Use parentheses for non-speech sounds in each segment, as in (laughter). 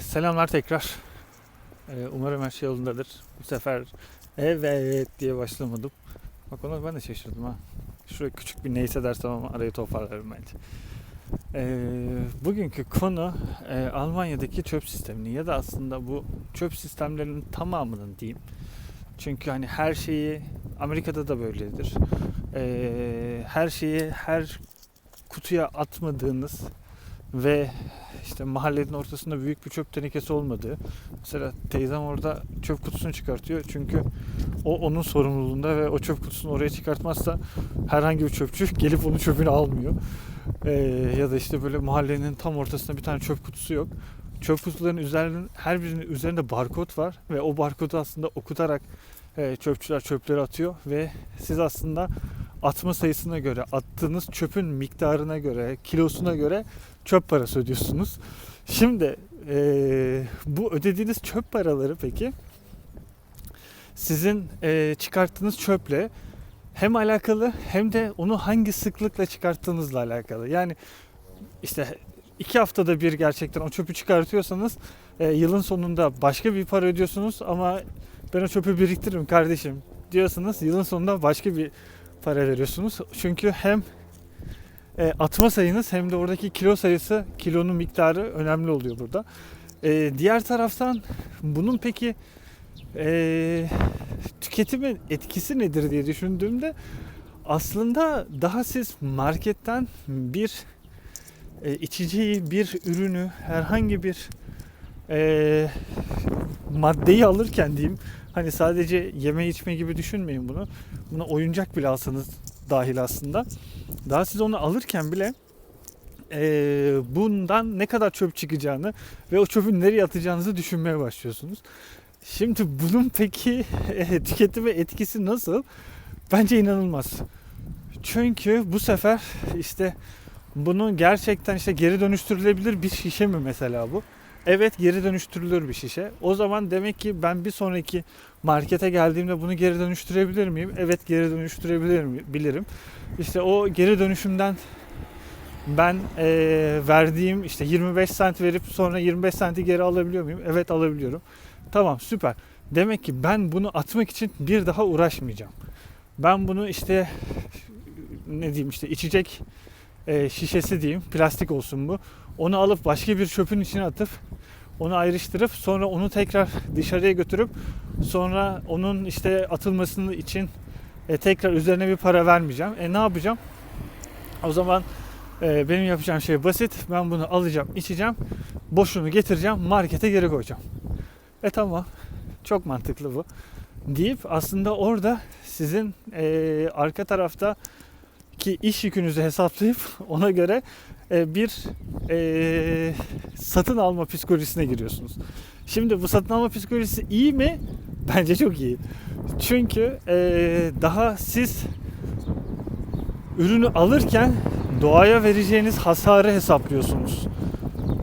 selamlar tekrar. Ee, umarım her şey yolundadır. Bu sefer evet diye başlamadım. Bak ona ben de şaşırdım ha. Şuraya küçük bir neyse dersem ama arayı toparlarım bence. Ee, bugünkü konu e, Almanya'daki çöp sistemini ya da aslında bu çöp sistemlerinin tamamının diyeyim. Çünkü hani her şeyi Amerika'da da böyledir. Ee, her şeyi her kutuya atmadığınız ve işte mahallenin ortasında büyük bir çöp tenekesi olmadığı. Mesela teyzem orada çöp kutusunu çıkartıyor. Çünkü o onun sorumluluğunda ve o çöp kutusunu oraya çıkartmazsa herhangi bir çöpçü (laughs) gelip onun çöpünü almıyor. Ee, ya da işte böyle mahallenin tam ortasında bir tane çöp kutusu yok. Çöp kutularının üzerinin her birinin üzerinde barkod var ve o barkodu aslında okutarak e, çöpçüler çöpleri atıyor ve siz aslında atma sayısına göre, attığınız çöpün miktarına göre, kilosuna göre çöp parası ödüyorsunuz. Şimdi eee, bu ödediğiniz çöp paraları peki sizin eee, çıkarttığınız çöple hem alakalı hem de onu hangi sıklıkla çıkarttığınızla alakalı. Yani işte iki haftada bir gerçekten o çöpü çıkartıyorsanız eee, yılın sonunda başka bir para ödüyorsunuz ama ben o çöpü biriktiririm kardeşim diyorsanız yılın sonunda başka bir para veriyorsunuz. Çünkü hem e, atma sayınız hem de oradaki kilo sayısı, kilonun miktarı önemli oluyor burada. E, diğer taraftan bunun peki e, tüketimin etkisi nedir diye düşündüğümde aslında daha siz marketten bir e, içeceği, bir ürünü, herhangi bir e, maddeyi alırken diyeyim hani sadece yeme içme gibi düşünmeyin bunu. Buna oyuncak bile alsanız dahil aslında. Daha siz onu alırken bile eee, bundan ne kadar çöp çıkacağını ve o çöpü nereye atacağınızı düşünmeye başlıyorsunuz. Şimdi bunun peki e, tüketime etkisi nasıl? Bence inanılmaz. Çünkü bu sefer işte bunu gerçekten işte geri dönüştürülebilir bir şişe mi mesela bu? Evet geri dönüştürülür bir şişe. O zaman demek ki ben bir sonraki markete geldiğimde bunu geri dönüştürebilir miyim? Evet geri dönüştürebilirim. Bilirim. İşte o geri dönüşümden ben eee, verdiğim işte 25 sent verip sonra 25 senti geri alabiliyor muyum? Evet alabiliyorum. Tamam süper. Demek ki ben bunu atmak için bir daha uğraşmayacağım. Ben bunu işte ne diyeyim işte içecek eee, şişesi diyeyim plastik olsun bu. Onu alıp başka bir çöpün içine atıp onu ayrıştırıp sonra onu tekrar dışarıya götürüp sonra onun işte atılmasını için e, tekrar üzerine bir para vermeyeceğim. E ne yapacağım? O zaman e, benim yapacağım şey basit. Ben bunu alacağım, içeceğim. Boşunu getireceğim, markete geri koyacağım. E tamam. Çok mantıklı bu. Deyip aslında orada sizin e, arka tarafta ki iş yükünüzü hesaplayıp (laughs) ona göre bir e, satın alma psikolojisine giriyorsunuz. Şimdi bu satın alma psikolojisi iyi mi? Bence çok iyi. Çünkü e, daha siz ürünü alırken doğaya vereceğiniz hasarı hesaplıyorsunuz.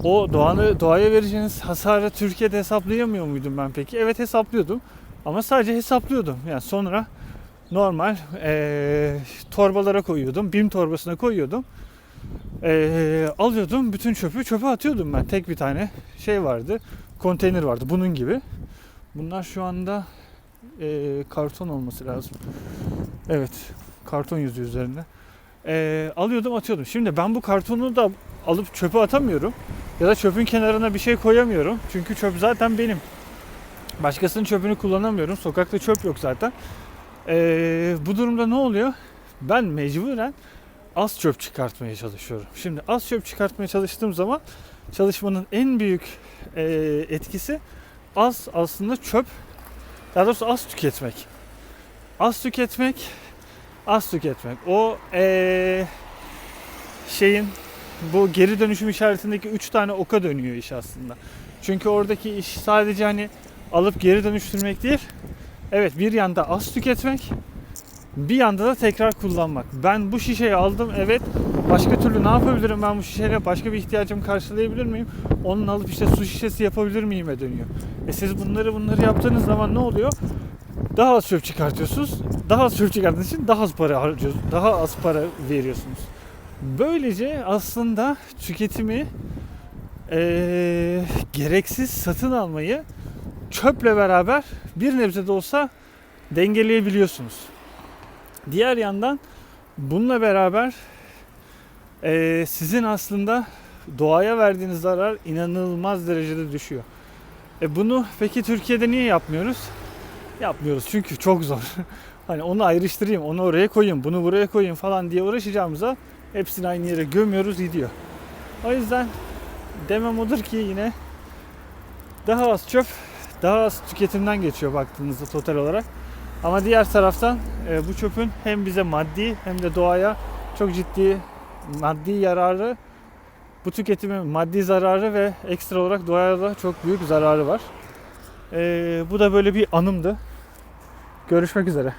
O doğanı, doğaya vereceğiniz hasarı Türkiye'de hesaplayamıyor muydum ben peki? Evet hesaplıyordum. Ama sadece hesaplıyordum. Yani sonra normal e, torbalara koyuyordum. Bim torbasına koyuyordum. E, alıyordum bütün çöpü çöpe atıyordum ben. Tek bir tane şey vardı. Konteyner vardı bunun gibi. Bunlar şu anda e, karton olması lazım. Evet karton yüzü üzerinde. E, alıyordum atıyordum. Şimdi ben bu kartonu da alıp çöpe atamıyorum. Ya da çöpün kenarına bir şey koyamıyorum. Çünkü çöp zaten benim. Başkasının çöpünü kullanamıyorum. Sokakta çöp yok zaten. Ee, bu durumda ne oluyor? Ben mecburen az çöp çıkartmaya çalışıyorum. Şimdi az çöp çıkartmaya çalıştığım zaman çalışmanın en büyük e, etkisi az aslında çöp, daha doğrusu az tüketmek. Az tüketmek, az tüketmek. O e, şeyin bu geri dönüşüm işaretindeki 3 tane oka dönüyor iş aslında. Çünkü oradaki iş sadece hani alıp geri dönüştürmek değil. Evet bir yanda az tüketmek, bir yanda da tekrar kullanmak. Ben bu şişeyi aldım evet. Başka türlü ne yapabilirim ben bu şişeyle? Başka bir ihtiyacımı karşılayabilir miyim? Onun alıp işte su şişesi yapabilir miyim'e dönüyor. E siz bunları bunları yaptığınız zaman ne oluyor? Daha az çöp çıkartıyorsunuz. Daha az çöp çıkarttığınız için daha az para harcıyorsunuz. Daha az para veriyorsunuz. Böylece aslında tüketimi eee, gereksiz satın almayı çöple beraber bir nebze de olsa dengeleyebiliyorsunuz. Diğer yandan bununla beraber eee, sizin aslında doğaya verdiğiniz zarar inanılmaz derecede düşüyor. E bunu peki Türkiye'de niye yapmıyoruz? Yapmıyoruz çünkü çok zor. (laughs) hani onu ayrıştırayım, onu oraya koyayım, bunu buraya koyayım falan diye uğraşacağımıza hepsini aynı yere gömüyoruz gidiyor. O yüzden demem odur ki yine daha az çöp, daha az tüketimden geçiyor baktığınızda total olarak. Ama diğer taraftan e, bu çöpün hem bize maddi hem de doğaya çok ciddi maddi yararı, bu tüketimin maddi zararı ve ekstra olarak doğaya da çok büyük zararı var. E, bu da böyle bir anımdı. Görüşmek üzere.